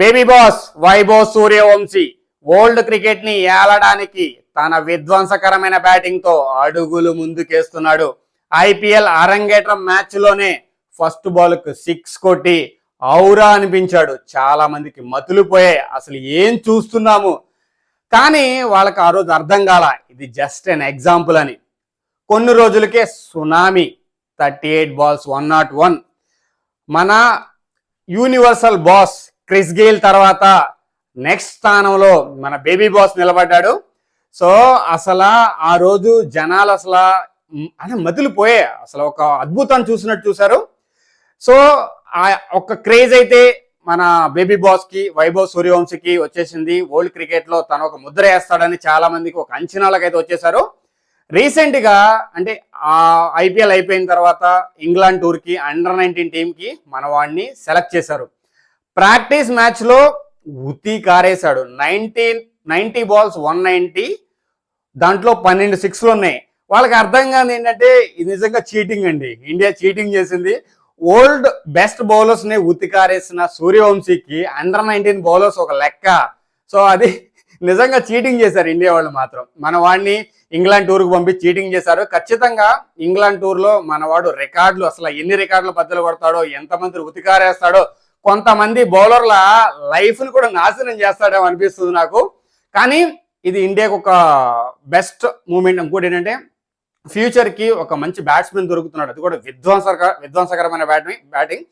Baby boss Vaibhav Suryavanshi world క్రికెట్ని ఏలడానికి తన విధ్వంసకరమైన బ్యాటింగ్తో అడుగులు ముందుకేస్తున్నాడు. ఐపీఎల్ అరంగేట్రం మ్యాచ్లోనే ఫస్ట్ బాల్కు సిక్స్ కొట్టి ఔరా అనిపించాడు. చాలా మందికి మతులు పోయాయి. అసలు ఏం చూస్తున్నాము? కానీ వాళ్ళకి ఆ రోజు అర్థం కాల ఇది జస్ట్ అన్ ఎగ్జాంపుల్ అని. కొన్ని రోజులకే tsunami thirty eight balls one not one మన యూనివర్సల్ బాస్ క్రిస్ గేల్ తర్వాత నెక్స్ట్ స్థానంలో మన బేబీ బాస్ నిలబడ్డాడు. సో అసలు ఆ రోజు జనాలు అసలు మ్, అంటే మతులు పోయే అసలు ఒక అద్భుతాన్ని చూసినట్టు చూశారు. సో ఆ ఒక్క క్రేజ్ అయితే మన బేబీ బాస్కి వైభవ్ సూర్యవంశీకి వచ్చేసింది. వరల్డ్ క్రికెట్లో తను ఒక ముద్ర వేస్తాడని చాలా మందికి ఒక అంచనాలకు అయితే వచ్చేసారు రీసెంట్గా అంటే ఆ ఐపీఎల్ అయిపోయిన తర్వాత ఇంగ్లాండ్ టూర్కి అండర్ నైన్టీన్ టీంకి మన వాడిని సెలెక్ట్ చేశారు. ప్రాక్టీస్ మ్యాచ్లో కారేశాడు. Nineteen ninety balls one ninety దాంట్లో పన్నెండు సిక్స్లు ఉన్నాయి. వాళ్ళకి అర్థం కాదు ఏంటంటే ఇది నిజంగా చీటింగ్ అండి. ఇండియా చీటింగ్ చేసింది. ఓల్డ్ బెస్ట్ బౌలర్స్ని ఉతికారేసిన సూర్యవంశీకి అండర్ నైన్టీన్ బౌలర్స్ ఒక లెక్క. సో అది నిజంగా చీటింగ్ చేశారు ఇండియా వాళ్ళు మాత్రం. మన వాడిని ఇంగ్లాండ్ టూర్కి పంపి చీటింగ్ చేశారు. ఖచ్చితంగా ఇంగ్లాండ్ టూర్లో మనవాడు రికార్డులు అసలు ఎన్ని రికార్డులు బద్దలు కొడతాడో ఎంతమంది ఉతికారేస్తాడో కొంతమంది బౌలర్ల లైఫ్ని కూడా నాశనం చేస్తాడేమో అనిపిస్తుంది నాకు. కానీ ఇది ఇండియాకు ఒక బెస్ట్ మూమెంట్ ఇంకోటి ఏంటంటే ఫ్యూచర్కి ఒక మంచి బ్యాట్స్మెన్ దొరుకుతున్నాడు. అది కూడా విధ్వంసక విధ్వంసకరమైన బ్యాటింగ్ బ్యాటింగ్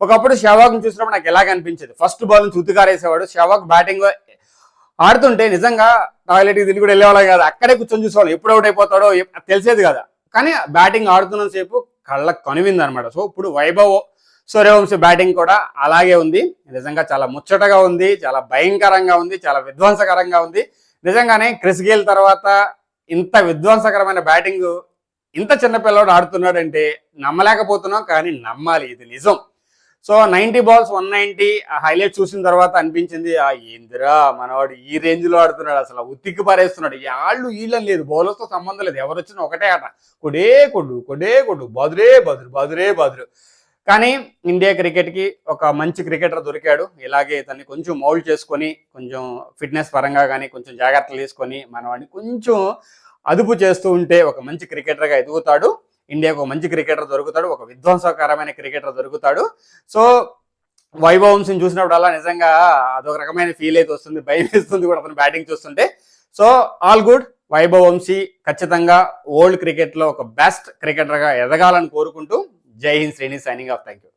ఒకప్పుడు షవాగ్ని చూసినప్పుడు నాకు ఎలాగ అనిపించేది? ఫస్ట్ బాల్ నుంచి ఉతికారేసేవాడు షెవాక్ బ్యాటింగ్ ఆడుతుంటే నిజంగా టాయిలెట్కి తిరిగి కూడా వెళ్ళేవాళ్ళం కాదు. అక్కడే కూర్చొని చూసేవాళ్ళు. ఎప్పుడు అవుట్ అయిపోతాడో తెలిసేది కదా? కానీ బ్యాటింగ్ ఆడుతున్న సేపు కళ్ళకు కనువింది అనమాట సో ఇప్పుడు వైభవ్ సూర్యవంశీ బ్యాటింగ్ కూడా అలాగే ఉంది. నిజంగా చాలా ముచ్చటగా ఉంది చాలా భయంకరంగా ఉంది చాలా విధ్వంసకరంగా ఉంది. నిజంగానే క్రిస్ గేల్ తర్వాత ఇంత విధ్వంసకరమైన బ్యాటింగ్ ఇంత చిన్న పిల్లవాడు ఆడుతున్నాడంటే నమ్మలేకపోతున్నాం కానీ నమ్మాలి ఇది నిజం. So ninety balls one ninety highlight చూసిన తర్వాత అనిపించింది ఆ ఏందిరా మనవాడు ఈ రేంజ్లో ఆడుతున్నాడు అసలు ఉత్తికి పారేస్తున్నాడు. వాళ్ళు వీళ్ళని లేదు బౌలర్స్తో సంబంధం లేదు ఎవరు వచ్చినా ఒకటే ఆట. కొడే కొడు కొడే కొడు బదురే బదురు బదురే బదురు. కానీ ఇండియా క్రికెట్కి ఒక మంచి క్రికెటర్ దొరికాడు. ఇలాగే ఇతన్ని కొంచెం మౌల్డ్ చేసుకొని కొంచెం ఫిట్నెస్ పరంగా కానీ కొంచెం జాగ్రత్తలు తీసుకొని మనవాడిని కొంచెం అదుపు చేస్తూ ఉంటే ఒక మంచి క్రికెటర్గా ఎదుగుతాడు. ఇండియాకు ఒక మంచి క్రికెటర్ దొరుకుతాడు. ఒక విధ్వంసకరమైన క్రికెటర్ దొరుకుతాడు. సో వైభవంశం చూసినప్పుడల్లా నిజంగా అదొక రకమైన ఫీల్ అయితే వస్తుంది భయం వేస్తుంది కూడా అతను బ్యాటింగ్ చూస్తుంటే. So all good. Vaibhav Vamshi ఖచ్చితంగా ఓల్డ్ క్రికెట్లో ఒక బెస్ట్ క్రికెటర్గా ఎదగాలని కోరుకుంటూ जय हिंद श्रेणी साइनिंग ऑफ़ थैंक यू